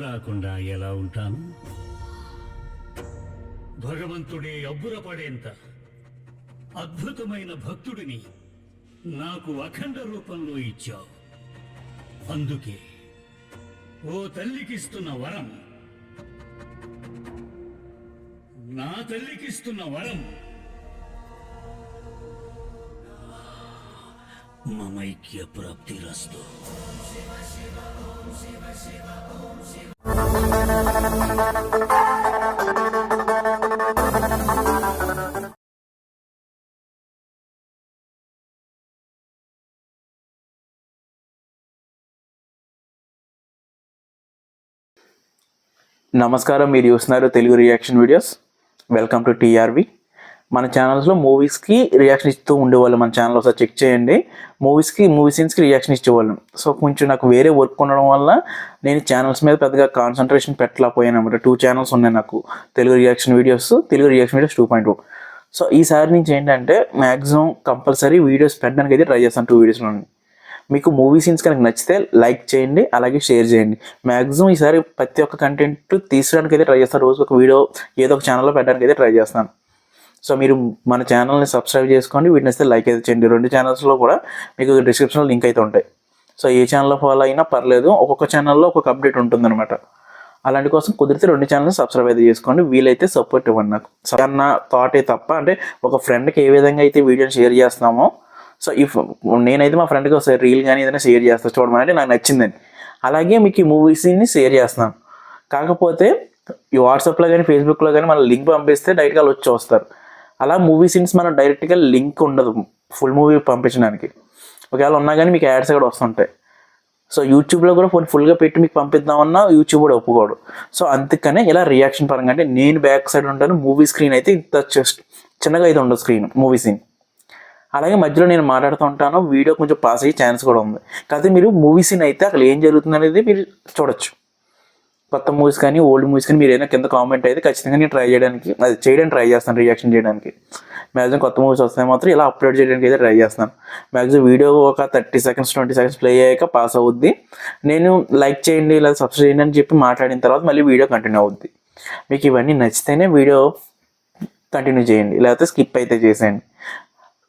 రాకుండా ఎలా ఉంటాను? భగవంతుడే అబ్బురపడేంత అద్భుతమైన భక్తుడిని నాకు అఖండ రూపంలో ఇచ్చావు. అందుకే ఓ తల్లికిస్తున్న వరం నా తల్లికిస్తున్న వరం మమైక్య ప్రాప్తిరస్తు. నమస్కారం మీరు చూస్తున్నారు Telugu reaction videos. Welcome to TRV. మన ఛానల్స్లో మూవీస్కి రియాక్షన్ ఇస్తూ ఉండేవాళ్ళు. మన ఛానల్ ఒకసారి చెక్ చేయండి. మూవీస్కి మూవీ సీన్స్కి రియాక్షన్ ఇచ్చేవాళ్ళం. సో కొంచెం నాకు వేరే వర్క్ ఉండడం వల్ల నేను ఛానల్స్ మీద పెద్దగా కాన్సన్ట్రేషన్ పెట్టలేకపోయాను అనమాట టూ ఛానల్స్ ఉన్నాయి నాకు. Telugu reaction videos Telugu reaction videos two point so ఈసారి నుంచి ఏంటంటే మ్యాక్సిమం కంపల్సరీ వీడియోస్ పెట్టడానికి అయితే ట్రై చేస్తాను టూ వీడియోస్లో మీకు మూవీ సీన్స్ కనుక నచ్చితే లైక్ చేయండి అలాగే షేర్ చేయండి. మ్యాక్సిమం ఈసారి ప్రతి ఒక్క కంటెంట్ తీసడానికి అయితే ట్రై చేస్తాను. రోజు ఒక వీడియో ఏదో ఒక ఛానల్లో పెట్టడానికి అయితే ట్రై చేస్తాను. సో మీరు మన ఛానల్ని సబ్స్క్రైబ్ చేసుకోండి వీటిని వస్తే లైక్ అయితే చేయండి. రెండు ఛానల్స్లో కూడా మీకు డిస్క్రిప్షన్లో లింక్ అయితే ఉంటాయి. సో ఏ ఛానల్లో ఫాలో అయినా పర్లేదు ఒక్కొక్క ఛానల్లో ఒక్కొక్క అప్డేట్ ఉంటుందన్నమాట. అలాంటి కోసం కుదిరితే రెండు ఛానల్స్ సబ్స్క్రైబ్ అయితే చేసుకోండి వీలైతే సపోర్ట్ ఇవ్వండి నాకు. సో అన్న థాటే తప్ప అంటే ఒక ఫ్రెండ్కి ఏ విధంగా అయితే వీడియోని షేర్ చేస్తామో సో ఇఫ్ నేనైతే మా ఫ్రెండ్కి ఒకసారి రీల్ కానీ ఏదైనా షేర్ చేస్తాను చూడమని అంటే నాకు నచ్చిందని అలాగే మీకు ఈ మూవీస్ని షేర్ చేస్తాను కాకపోతే ఈ వాట్సాప్లో కానీ ఫేస్బుక్లో కానీ మన లింక్ పంపిస్తే డైరెక్ట్గా వాళ్ళు వచ్చి వస్తారు అలా మూవీ సీన్స్ మనం డైరెక్ట్గా లింక్ ఉండదు ఫుల్ మూవీ పంపించడానికి. ఒకవేళ ఉన్నా కానీ మీకు యాడ్స్ కూడా వస్తుంటాయి. సో యూట్యూబ్లో కూడా ఫుల్ ఫుల్గా పెట్టి మీకు పంపిద్దామన్నా యూట్యూబ్ కూడా ఒప్పుకోడు. సో అందుకనే ఇలా రియాక్షన్ పరంగా అంటే నేను బ్యాక్ సైడ్ ఉంటాను మూవీ స్క్రీన్ అయితే ఇంత జస్ట్ చిన్నగా అయితే ఉండదు స్క్రీన్ మూవీ సీన్ అలాగే మధ్యలో నేను మాట్లాడుతూ ఉంటాను వీడియో కొంచెం పాస్ అయ్యే ఛాన్స్ కూడా ఉంది. కాకపోతే మీరు మూవీ సీన్ అయితే అక్కడ ఏం జరుగుతుంది అనేది మీరు చూడొచ్చు. కొత్త మూవీస్ కానీ ఓల్డ్ మూవీస్ కానీ మీరు ఏదైనా కింద కామెంట్ అయితే ఖచ్చితంగా నేను ట్రై చేయడానికి అది చేయడానికి ట్రై చేస్తాను రియాక్షన్ చేయడానికి. మ్యాక్సిమం కొత్త మూవీస్ వస్తాయి మాత్రం ఇలా అప్లోడ్ చేయడానికి అయితే ట్రై చేస్తాను. మ్యాక్సిమం వీడియో ఒక thirty seconds twenty seconds play అయ్యాక పాస్ అవుద్ది. నేను లైక్ చేయండి లేదా సబ్స్క్రైబ్ చేయండి అని చెప్పి మాట్లాడిన తర్వాత మళ్ళీ వీడియో కంటిన్యూ అవుద్ది. మీకు ఇవన్నీ నచ్చితేనే వీడియో కంటిన్యూ చేయండి లేకపోతే స్కిప్ అయితే చేసేయండి.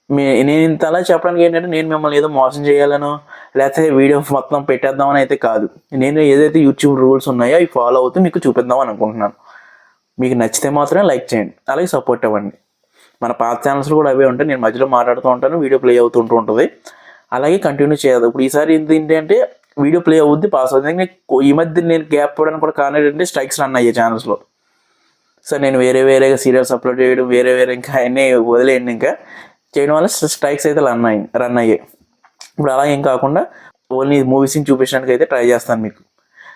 మీ నేను ఇంత అలా చెప్పడానికి ఏంటంటే నేను మిమ్మల్ని ఏదో మోసం చేయాలనో లేకపోతే వీడియో మొత్తం పెట్టేద్దామని అయితే కాదు. నేను ఏదైతే యూట్యూబ్ రూల్స్ ఉన్నాయో అవి ఫాలో అవుతూ మీకు చూపిద్దాం అనుకుంటున్నాను. మీకు నచ్చితే మాత్రమే లైక్ చేయండి. అలాగే సపోర్ట్ ఇవ్వండి మన పాత ఛానల్స్ కూడా అవే ఉంటాయి. నేను మధ్యలో మాట్లాడుతూ ఉంటాను వీడియో ప్లే అవుతుంటూ ఉంటుంది. అలాగే కంటిన్యూ చేయదు ఇప్పుడు ఈసారి ఏంటంటే వీడియో ప్లే అవుద్ది పాస్ అవుతుంది ఈ మధ్య నేను గ్యాప్ పడడానికి కూడా కారణం ఏంటంటే స్ట్రైక్స్ రన్ అయ్యాయి ఛానల్స్లో సో నేను వేరే వేరేగా సీరియల్స్ అప్లోడ్ చేయడం వేరే వేరే ఇంకా అన్నీ వదిలేయండి ఇంకా. చేయడం వల్ల స్ట్రైక్స్ అయితే రన్ అయ్యి రన్ అయ్యాయి. ఇప్పుడు అలా ఏం కాకుండా ఓన్లీ మూవీస్ని చూపించడానికి అయితే ట్రై చేస్తాను మీకు.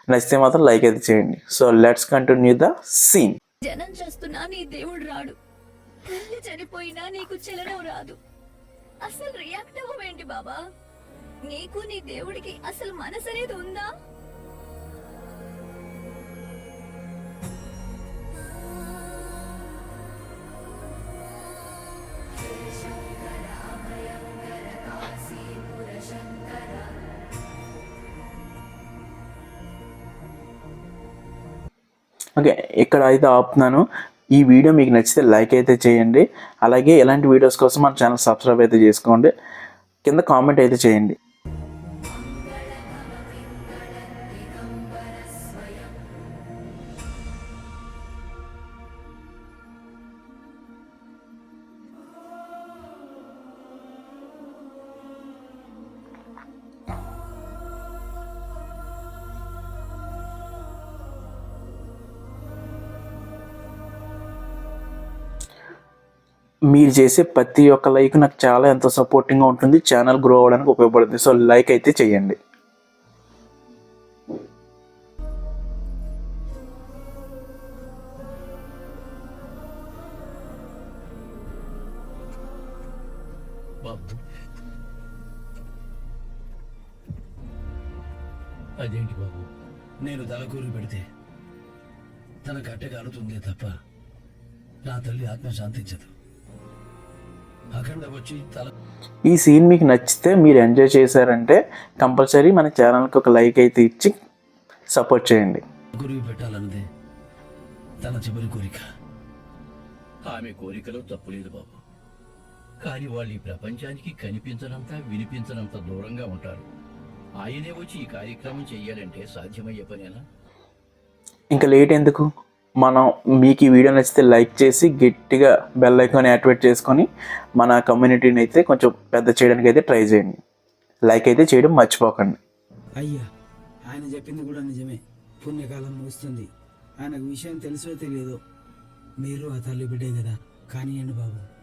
నచ్చితే మాత్రం లైక్ అయితే చేయండి. So let's continue the scene. జనం చేస్తున్నా నీ దేవుడు రాడు. తల్లి చనిపోయినా నీకు చలనం రాదు. అసలు రియాక్ట్ అవ్వవేంటి బాబా? నీకు నీ దేవుడికి అసలు మనసు అనేది ఉందా? ఓకే ఇక్కడ అయితే ఆపుతున్నాను. ఈ వీడియో మీకు నచ్చితే లైక్ అయితే చేయండి. అలాగే ఎలాంటి వీడియోస్ కోసం మన ఛానల్ సబ్స్క్రైబ్ అయితే చేసుకోండి. కింద కామెంట్ అయితే చేయండి. మీరు చేసే ప్రతి ఒక్క లైక్ నాకు చాలా ఎంతో సపోర్టింగ్గా ఉంటుంది. ఛానల్ గ్రో అవ్వడానికి ఉపయోగపడుతుంది. సో లైక్ అయితే చేయండి. ఈ సీన్ మీకు నచ్చితే మీరు ఎంజాయ్ చేశారంటే కంపల్సరీ మన ఛానల్కి ఒక లైక్ అయితే ఇచ్చి సపోర్ట్ చేయండి. గురువు పెట్టాలన్నదే తన చివరి కోరిక. ఆమె కోరికలో తప్పులేదు బాబు. కానీ వాళ్ళు ఈ ప్రపంచానికి కనిపించనంత వినిపించనంత దూరంగా ఉంటారు. ఆయనే వచ్చి ఈ కార్యక్రమం చెయ్యాలంటే సాధ్యమయ్యే పనేనా? ఇంకా లేట్ ఎందుకు? మనం మీకు ఈ వీడియో నచ్చితే లైక్ చేసి గట్టిగా బెల్ ఐకాన్ యాక్టివేట్ చేసుకొని మన కమ్యూనిటీని అయితే కొంచెం పెద్ద చేయడానికి అయితే ట్రై చేయండి. లైక్ అయితే చేయడం మర్చిపోకండి. అయ్యా ఆయన చెప్పింది కూడా నిజమే. పుణ్యకాలం ముగుస్తుంది. ఆయనకు విషయం తెలుసో తెలియదు మీరు ఆ తల్లి బిడ్డే కదా. కానివ్వండి బాబు.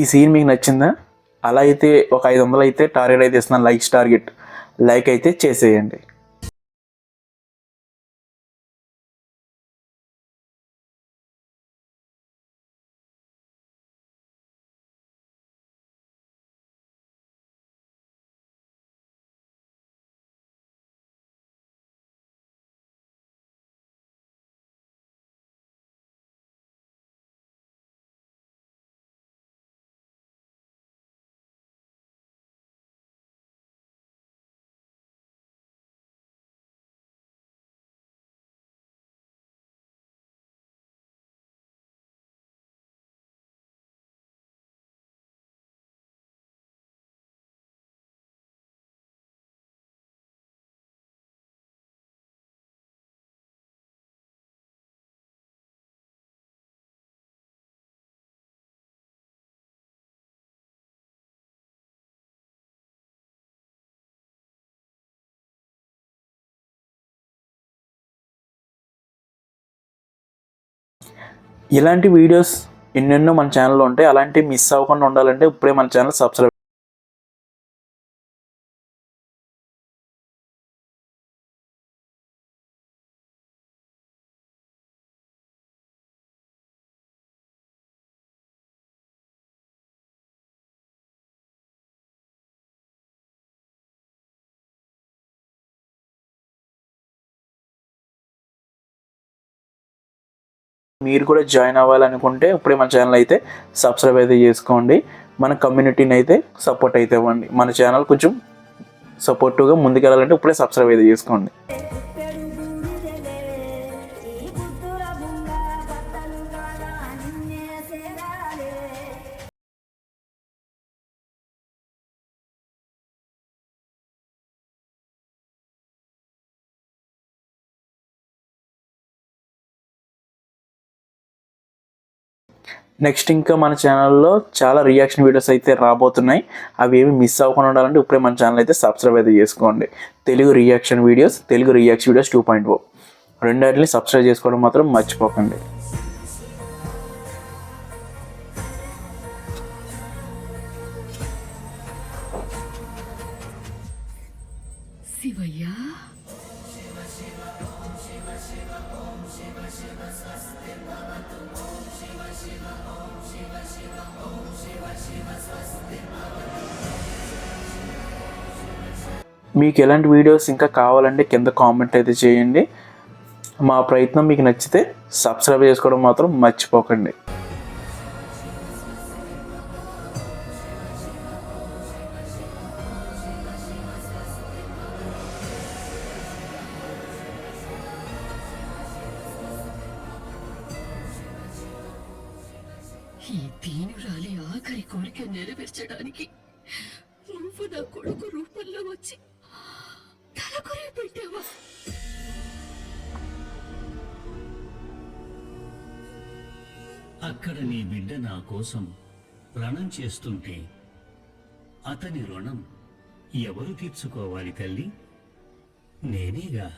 ఈ సీన్ మీకు నచ్చిందా? అలా అయితే ఒక ఐదు వందలు అయితే టార్గెట్ అయితే ఇస్తున్నాను లైక్స్ టార్గెట్ లైక్ అయితే చేసేయండి. ఇలాంటి వీడియోస్ ఎన్నెన్నో మన ఛానల్లో ఉంటాయి. అలాంటివి మిస్ అవ్వకుండా ఉండాలంటే ఇప్పుడే మన ఛానల్ సబ్స్క్రైబ్ మీరు కూడా జాయిన్ అవ్వాలనుకుంటే ఇప్పుడే మన ఛానల్ అయితే సబ్స్క్రైబ్ అయితే చేసుకోండి. మన కమ్యూనిటీని అయితే సపోర్ట్ అయితే ఇవ్వండి. మన ఛానల్ కొంచెం సపోర్టివ్గా ముందుకెళ్ళాలంటే ఇప్పుడే సబ్స్క్రైబ్ అయితే చేసుకోండి. నెక్స్ట్ ఇంకా మన ఛానల్లో చాలా రియాక్షన్ వీడియోస్ అయితే రాబోతున్నాయి. అవి ఏమి మిస్ అవ్వకుండా ఉండాలంటే ఇప్పుడే మన ఛానల్ అయితే సబ్స్క్రైబ్ అయితే చేసుకోండి. Telugu reaction videos Telugu reaction videos two point O రెండాటిని subscribe చేసుకోవడం మాత్రం మర్చిపోకండి. మీకు ఎలాంటి వీడియోస్ ఇంకా కావాలంటే కింద కామెంట్ అయితే చేయండి. మా ప్రయత్నం మీకు నచ్చితే సబ్స్క్రైబ్ చేసుకోవడం మాత్రం మర్చిపోకండి. ఈ దీనురాలి ఆఖరి కోరిక నెరవేర్చడానికి నువ్వు నా కొడుకు రూపంలో వచ్చి పెట్టావా? అక్కడ నీ బిడ్డ నా కోసం రణం చేస్తుంటే అతని రుణం ఎవరు తీర్చుకోవాలి తల్లి? నేనేగా.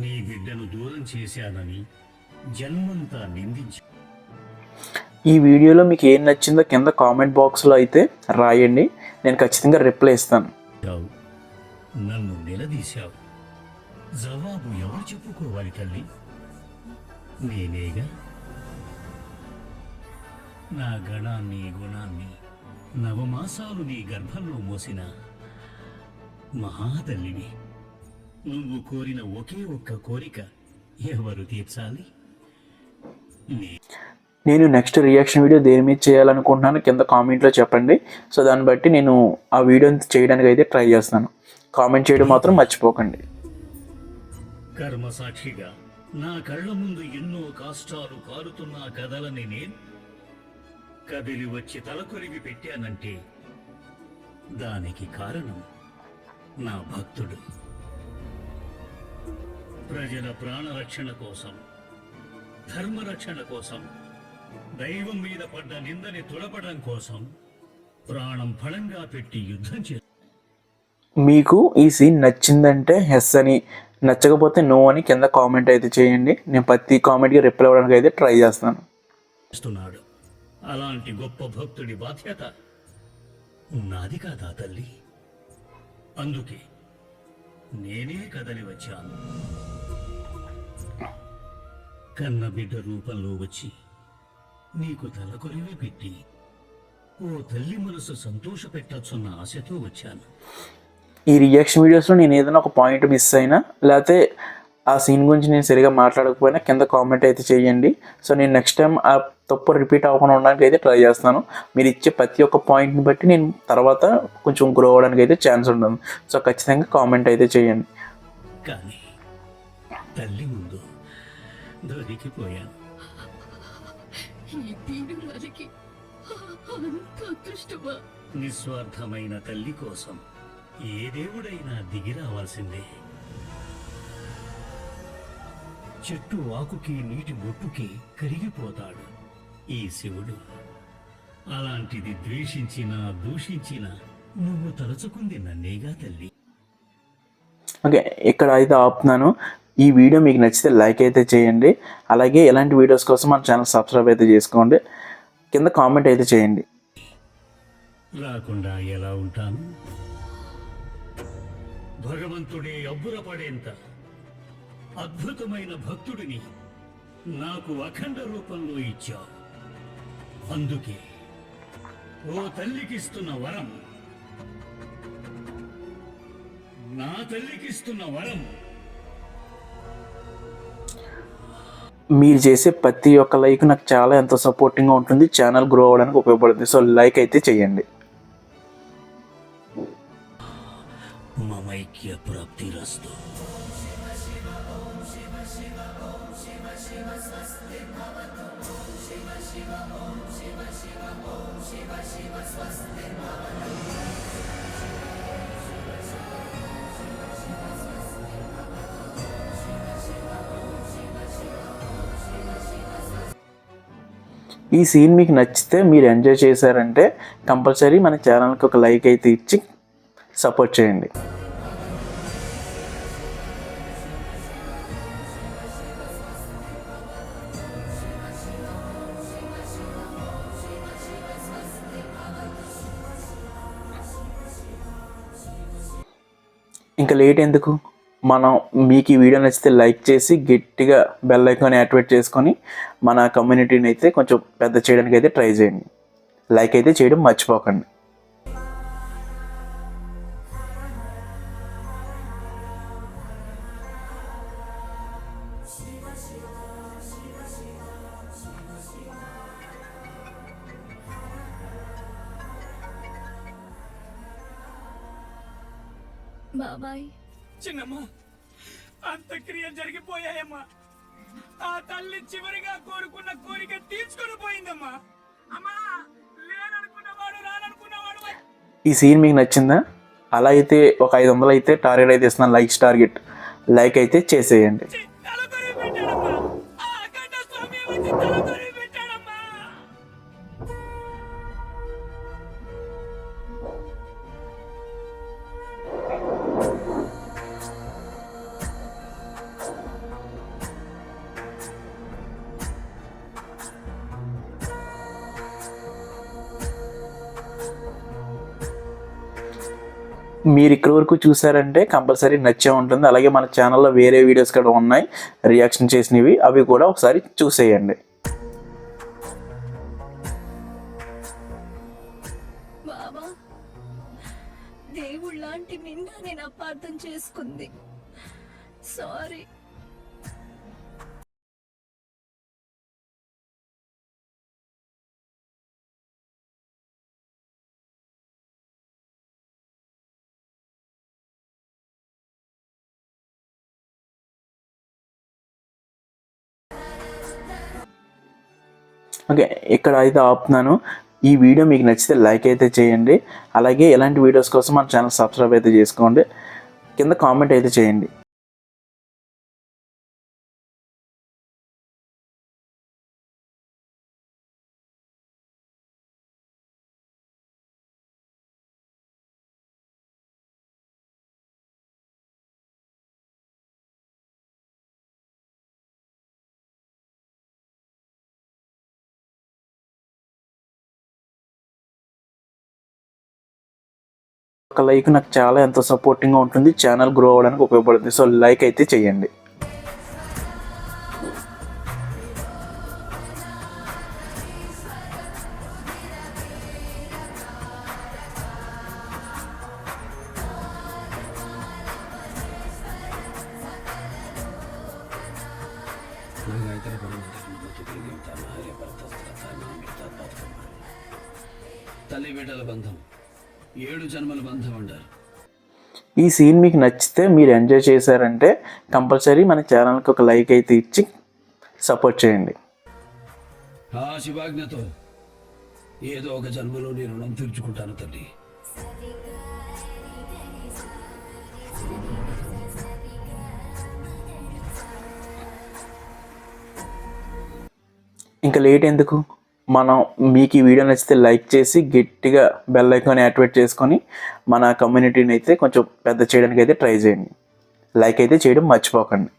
నీ బిడ్డను దూరం చేశానని జన్మంతా నిందించు. ఈ వీడియోలో మీకు ఏం నచ్చిందో కింద కామెంట్ బాక్స్లో అయితే రాయండి. నేను ఖచ్చితంగా రిప్లై ఇస్తాను. చావు. నన్ను నిలదీశావు. జవాబు ఎవరు చెప్పుకోవాలి తల్లి? నేనేగా? నా గణాన్ని గుణాన్ని నవమాసాలు నీ గర్భంలో మోసిన మహాతల్లిని. నువ్వు కోరిన ఒకే ఒక్క కోరిక ఎవరు తీర్చాలి? నేను నెక్స్ట్ రియాక్షన్ వీడియో దేని మీద చేయాలనుకుంటున్నాను కింద కామెంట్లో చెప్పండి. సో దాన్ని బట్టి నేను ఆ వీడియోని చేయడానికి అయితే ట్రై చేస్తాను కామెంట్ చేయడం మాత్రం మర్చిపోకండి. కర్మ సాక్షిగా నా కళ్ళ ముందు ఎన్నో కాష్టాలు కారుతున్న కథలని నేను కదిలి వచ్చి తలకొరిగి పెట్టానంటే దానికి కారణం నా భక్తుడు. ప్రజల ప్రాణరక్షణ కోసం ధర్మరక్షణ కోసం దైవం మీద పడ్డ నిందని తుడపడం కోసం ప్రాణం ఫలంగా పెట్టి యుద్ధం చే మీకు ఈ సీన్ నచ్చిందంటే ఎస్ అని నచ్చకపోతే నో అని కింద కామెంట్ అయితే చేయండి. నేను ప్రతి కామెంట్కి రిప్లై అవ్వడానికి అయితే ట్రై చేస్తాను. చేస్తున్నాడు. అలాంటి గొప్ప భక్తుడి బాధ్యత నాది కాదా తల్లి? అందుకే నేనే కదలి వచ్చాను. కన్న బిడ్డ రూపంలో వచ్చి నీకు తలకొరివి పెట్టి ఓ తల్లి మనసు సంతోష పెట్టచ్చున్న ఆశతో వచ్చాను. ఈ రియాక్షన్ వీడియోస్లో నేను ఏదైనా ఒక పాయింట్ మిస్ అయినా లేకపోతే ఆ సీన్ గురించి నేను సరిగా మాట్లాడకపోయినా కింద కామెంట్ అయితే చేయండి. సో నేను నెక్స్ట్ టైం ఆ తప్పు రిపీట్ అవ్వకుండా ఉండడానికి అయితే ట్రై చేస్తాను. మీరు ఇచ్చే ప్రతి ఒక్క పాయింట్ని బట్టి నేను తర్వాత కొంచెం గ్రో అవ్వడానికి అయితే ఛాన్స్ ఉంటుంది. సో ఖచ్చితంగా కామెంట్ అయితే చేయండి. కానీ తల్లి ముందు దొరికిపోయాను. ఈ దీనురాలికి అంత అదృష్టమా? నిస్వార్థమైన తల్లి కోసం ఏ దేవుడైనా దిగి రావాల్సిందే. చెట్టు ఆకుకి నీటి బొట్టుకి కరిగిపోతాడు ఈ శివుడు. అలాంటిది ద్వేషించినా దూషించినా నువ్వు తలుచుకుంది నన్నేగా తల్లి. ఓకే ఇక్కడ అయితే ఆపుతున్నాను. ఈ వీడియో మీకు నచ్చితే లైక్ అయితే చేయండి. అలాగే ఇలాంటి వీడియోస్ కోసం మన ఛానల్ సబ్స్క్రైబ్ అయితే చేసుకోండి. కింద కామెంట్ అయితే చేయండి. రాకుండా ఎలా ఉంటాను? భగవంతుడే అబ్బురపడేంత అద్భుతమైన భక్తుడిని నాకు అఖండ రూపంలో ఇచ్చావు. అందుకే ఓ తల్లికిస్తున్న వరం నా తల్లికిస్తున్న వరం మీరు చేసే ప్రతి ఒక్క లైక్ నాకు చాలా ఎంతో సపోర్టింగ్గా ఉంటుంది. ఛానల్ గ్రో అవ్వడానికి ఉపయోగపడుతుంది. సో లైక్ అయితే చేయండి. మమైక్య ప్రాప్తిరస్తు ఈ సీన్ మీకు నచ్చితే మీరు ఎంజాయ్ చేశారంటే కంపల్సరీ మన ఛానల్కి ఒక లైక్ అయితే ఇచ్చి సపోర్ట్ చేయండి. ఇంకా లేట్ ఎందుకు? మనం మీకు ఈ వీడియో నచ్చితే లైక్ చేసి గట్టిగా బెల్ ఐకాన్ యాక్టివేట్ చేసుకొని మన కమ్యూనిటీని అయితే కొంచెం పెద్ద చేయడానికి అయితే ట్రై చేయండి. లైక్ అయితే చేయడం మర్చిపోకండి. బాబాయ్ చిన్నమ్మా అంత్యక్రియ జరిగిపోయాయమ్మా. ఆ తల్లి చివరిగా కోరుకున్న కోరిక తీర్చుకొని పోయిందమ్మా. అమ్మా లేననుకున్నవాడు రాననుకున్నవాడు ఈ సీన్ మీకు నచ్చిందా? అలా అయితే ఒక ఐదు వందలు అయితే టార్గెట్ అయితే ఇస్తున్నాను లైక్స్ టార్గెట్. లైక్ అయితే చేసేయండి. మీరు ఇక్కడ వరకు చూసారంటే కంపల్సరీ నచ్చే ఉంటుంది. అలాగే మన ఛానల్లో వేరే వీడియోస్ కూడా ఉన్నాయి. రియాక్షన్ చేసినవి అవి కూడా ఒకసారి చూసేయండి. దేవుళ్ళ లాంటి నిన్న నేను అపార్థం చేసుకుంది. సారీ ఓకే ఇక్కడ అయితే ఆపుతున్నాను. ఈ వీడియో మీకు నచ్చితే లైక్ అయితే చేయండి. అలాగే ఇలాంటి వీడియోస్ కోసం మన ఛానల్ సబ్స్క్రైబ్ అయితే చేసుకోండి. కింద కామెంట్ అయితే చేయండి. ఒక లైక్ నాకు చాలా ఎంతో సపోర్టింగ్గా ఉంటుంది. ఛానల్ గ్రో అవ్వడానికి ఉపయోగపడుతుంది. సో లైక్ అయితే చేయండి. సీన్ మీకు నచ్చితే మీరు ఎంజాయ్ చేశారంటే కంపల్సరీ మన ఛానల్కి ఒక లైక్ అయితే ఇచ్చి సపోర్ట్ చేయండి. ఆ శివాజ్ఞతో ఏదో ఒక జన్మలో నీ రుణం తీర్చుకుంటాను తల్లి. ఇంకా లేట్ ఎందుకు? మనం మీకు ఈ వీడియో నచ్చితే లైక్ చేసి గట్టిగా బెల్ ఐకాన్ యాక్టివేట్ చేసుకొని మన కమ్యూనిటీని అయితే కొంచెం పెద్ద చేయడానికి అయితే ట్రై చేయండి. లైక్ అయితే చేయడం మర్చిపోకండి.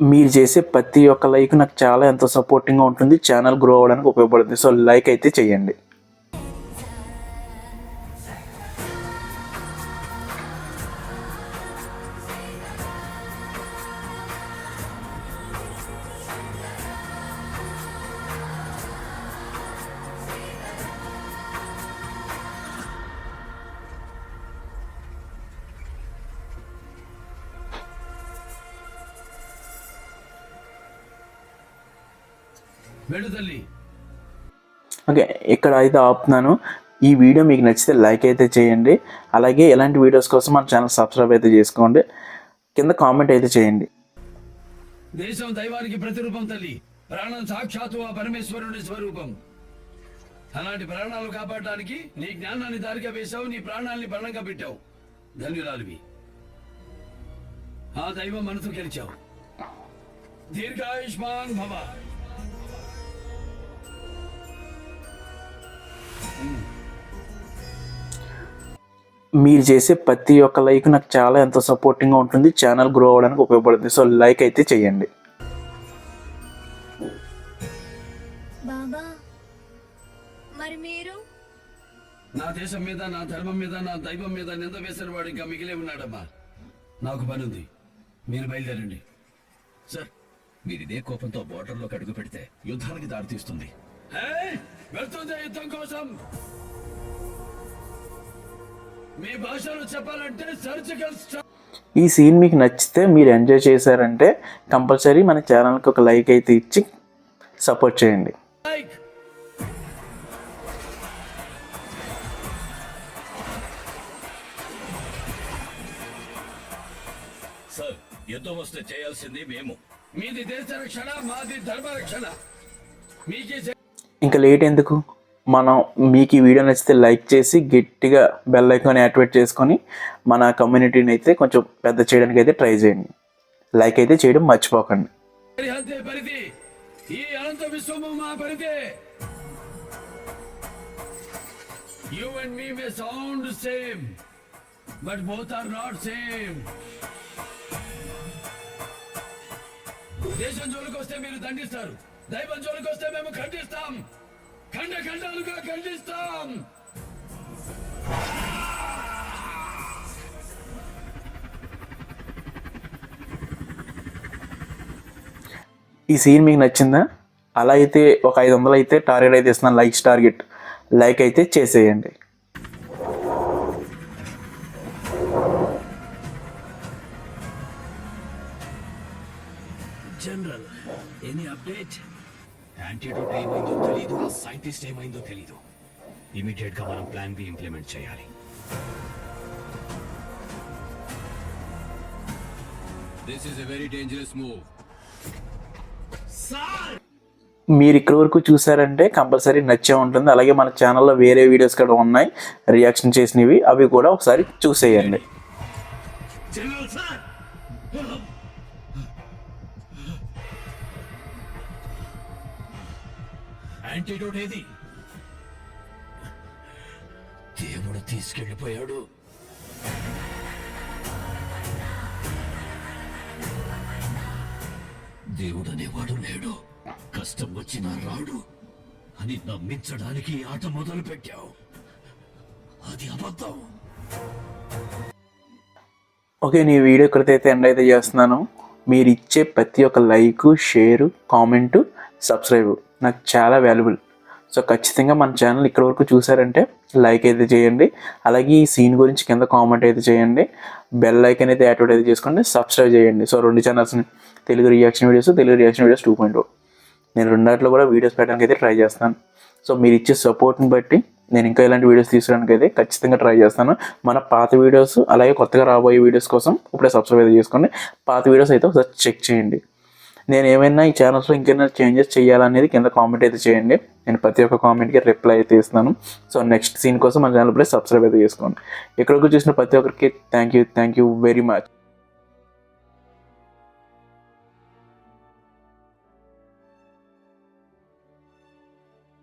మీరు చేసే ప్రతి ఒక్క లైక్ నాకు చాలా ఎంతో సపోర్టింగ్గా ఉంటుంది. ఛానల్ గ్రో అవ్వడానికి ఉపయోగపడుతుంది. సో లైక్ అయితే చేయండి. ఓకే ఇక్కడ అయితే ఆపుతున్నాను ఈ వీడియో మీకు నచ్చితే లైక్ అయితే చేయండి. అలాగే ఎలాంటి వీడియోస్ కోసం మన ఛానల్ సబ్స్క్రైబ్ అయితే చేసుకోండి. కింద కామెంట్ అయితే చేయండి. దేశం దైవానికి ప్రతిరూపం తల్లి. ప్రాణం సాక్షాత్తు ఆ పరమేశ్వరుడి స్వరూపం. అలాంటి ప్రాణాలు కాపాడటానికి నీ జ్ఞానాన్ని దారిగా వేశావు నీ ప్రాణాల్ని బలంగా పెట్టావు. ధన్యురాలివి. ఆ దైవం మనసు గెలిచావు. దీర్ఘాయుష్మాన్ భవ. మీరు చేసే ప్రతి ఒక్క లైక్ నాకు చాలా ఎంతో సపోర్టింగ్గా ఉంటుంది. ఛానల్ గ్రో అవ్వడానికి ఉపయోగపడుతుంది. సో లైక్ అయితే చేయండి. బాబా మరి మీరు? నా దేశం మీద నా ధర్మం మీద నా దైవం మీద నింద వేసిన వాడు ఇంకా మిగిలే ఉన్నాడమ్మా. నాకు పని ఉంది మీరు బయలుదేరండి. సార్ మీరు ఇదే కోపంతో బోర్డర్లోకి అడుగు పెడితే యుద్ధానికి దారితీస్తుంది. ఏయ్! వెళ్తుందా యుద్ధం కోసం. మీ భాషలో చెప్పాలంటే సర్జికల్ ఈ సీన్ మీకు నచ్చితే మీరు ఎంజాయ్ చేశారంటే కంపల్సరీ మన ఛానల్కి ఒక లైక్ అయితే ఇచ్చి సపోర్ట్ చేయండి. సార్ యుద్ధం వస్తే చేయాల్సింది మేము. మీది దేశ రక్షణ మాది ధర్మ రక్షణ. మీకే ఇంకా లేట్ ఎందుకు? మనం మీకు ఈ వీడియో నచ్చితే లైక్ చేసి గట్టిగా బెల్ ఐకాన్ యాక్టివేట్ చేసుకొని మన కమ్యూనిటీని అయితే కొంచెం పెద్ద చేయడానికి అయితే ట్రై చేయండి. లైక్ అయితే చేయడం మర్చిపోకండి. సరిహద్దే పరిధి? ఈ అనంత విశ్వము మా పరిధి? You and me may sound same but both are not same దేశం జోలికి వస్తే మీరు దండిస్తారు. దైవం జోలికి వస్తే మేము ఖండిస్తాం. ఖండ ఖండాలుగా ఖండిస్తాం. ఈ సీన్ మీకు నచ్చిందా? అలా అయితే ఒక ఐదు వందలు అయితే టార్గెట్ అయితే ఇస్తున్నాను లైక్స్ టార్గెట్. లైక్ అయితే చేసేయండి. యాంటీడోట్ ఏమైందో తెలీదు ఆ సైంటిస్ట్ ఏమైందో తెలీదు. ఇమీడియట్గా మనం ప్లాన్ బి ఇంప్లిమెంట్ చేయాలి. This is a very dangerous move మీరు ఇక్కడ వరకు చూసారంటే కంపల్సరీ నచ్చే ఉంటుంది. అలాగే మన ఛానల్లో వేరే వీడియోస్ కూడా ఉన్నాయి. రియాక్షన్ చేసినవి అవి కూడా ఒకసారి చూసేయండి. యాంటీడోట్ ఏది? దేవుడు తీసుకెళ్ళిపోయాడు. దేవుడు అనేవాడు లేడు. కష్టం వచ్చినా రాడు. అని నమ్మించడానికి ఆట మొదలు పెట్టావు అది అబద్ధం. ఓకే నీ వీడియో ఇక్కడైతే ఎండ్ అయితే చేస్తున్నాను. మీరు ఇచ్చే ప్రతి ఒక్క లైక్ షేరు కామెంట్ సబ్స్క్రైబ్. నాకు చాలా వాల్యుబుల్ సో ఖచ్చితంగా మన ఛానల్ ఇక్కడ వరకు చూసారంటే లైక్ అయితే చేయండి. అలాగే ఈ సీన్ గురించి కింద కామెంట్ అయితే చేయండి. బెల్ ఐకన్ అయితే యాక్టివేట్ అయితే చేసుకోండి. సబ్స్క్రైబ్ చేయండి. సో రెండు ఛానల్స్ని Telugu reaction videos Telugu reaction videos two point నేను రెండాట్లో కూడా వీడియోస్ పెట్టడానికి అయితే ట్రై చేస్తాను. సో మీరు ఇచ్చే సపోర్ట్ని బట్టి నేను ఇంకా ఇలాంటి వీడియోస్ తీసుకోవడానికి అయితే ఖచ్చితంగా ట్రై చేస్తాను. మన పాత వీడియోస్ అలాగే కొత్తగా రాబోయే వీడియోస్ కోసం ఇప్పుడే సబ్స్క్రైబ్ అయితే చేసుకోండి. పాత వీడియోస్ అయితే ఒకసారి చెక్ చేయండి. నేను ఏమైనా ఈ ఛానల్స్లో ఇంకేమైనా చేంజెస్ చేయాలనేది కింద కామెంట్ అయితే చేయండి. నేను ప్రతి ఒక్క కామెంట్కి రిప్లై అయితే ఇస్తాను సో నెక్స్ట్ సీన్ కోసం మన ఛానల్ ప్లస్ సబ్స్క్రైబ్ అయితే చేసుకోండి. ఇక్కడికి చూసిన ప్రతి ఒక్కరికి thank you thank you very much